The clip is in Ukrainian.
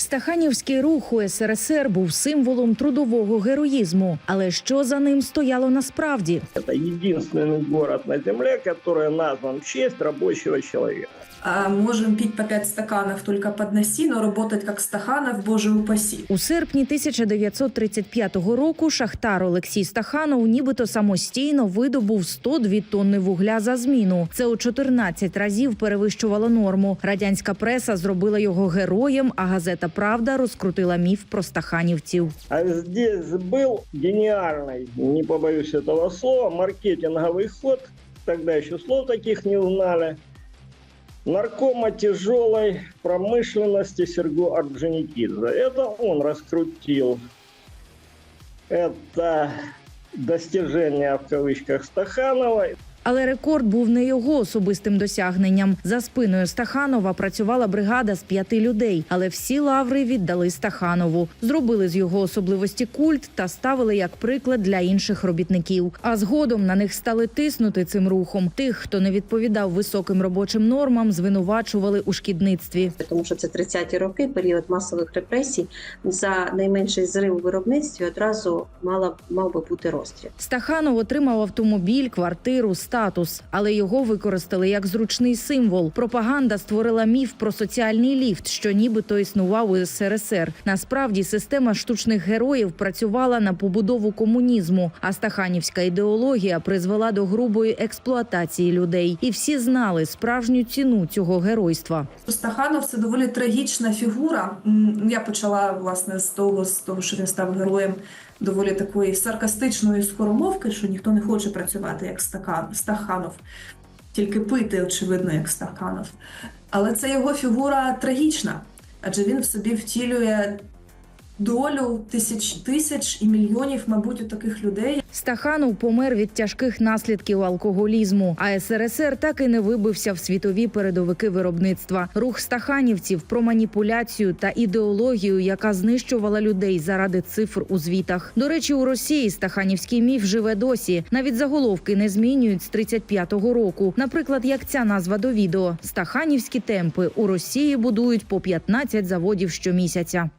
Стаханівський рух у СРСР був символом трудового героїзму. Але що за ним стояло насправді? Это единственный город на Земле, который назван в честь рабочего человека. А можем пить по пять стаканов только подноси, но работать как Стаханов, боже упаси. У серпні 1935 року шахтар Олексій Стаханов нібито самостійно видобув 102 тонни вугля за зміну. Це у 14 разів перевищувало норму. Радянська преса зробила його героєм, а газета Правда розкрутила міф про стаханівців. А здесь был гениальный, не побоюсь этого слова, маркетинговый ход. Тогда еще слов таких не знали. Наркома тяжелой промышленности Серго Орджоникидзе. Это он раскрутил это достижение в кавычках Стаханова. Але рекорд був не його особистим досягненням. За спиною Стаханова працювала бригада з п'яти людей, але всі лаври віддали Стаханову. Зробили з його особливості культ та ставили як приклад для інших робітників. А згодом на них стали тиснути цим рухом. Тих, хто не відповідав високим робочим нормам, звинувачували у шкідництві. тому що це 30-ті роки, період масових репресій. За найменший зрив у виробництві одразу мала мав би бути розстріл. Стаханов отримав автомобіль, квартиру, статус, але його використали як зручний символ. Пропаганда створила міф про соціальний ліфт, що нібито існував у СРСР. Насправді система штучних героїв працювала на побудову комунізму, а стаханівська ідеологія призвела до грубої експлуатації людей. І всі знали справжню ціну цього геройства. Стаханов це доволі трагічна фігура. Я почала власне з того, з того, що він став героєм доволі такої саркастичної скоромовки, що ніхто не хоче працювати як Стакан, Стаханов, тільки пити, очевидно, як Стаханов. Але це його фігура трагічна, адже він в собі втілює долю тисяч тисяч і мільйонів, мабуть, таких людей, Стаханов помер від тяжких наслідків алкоголізму. А СРСР так і не вибився в світові передовики виробництва. Рух стаханівців про маніпуляцію та ідеологію, яка знищувала людей заради цифр у звітах. До речі, у Росії стаханівський міф живе досі. Навіть заголовки не змінюють з 35-го року. Наприклад, як ця назва до відео: Стаханівські темпи у Росії будують по 15 заводів щомісяця.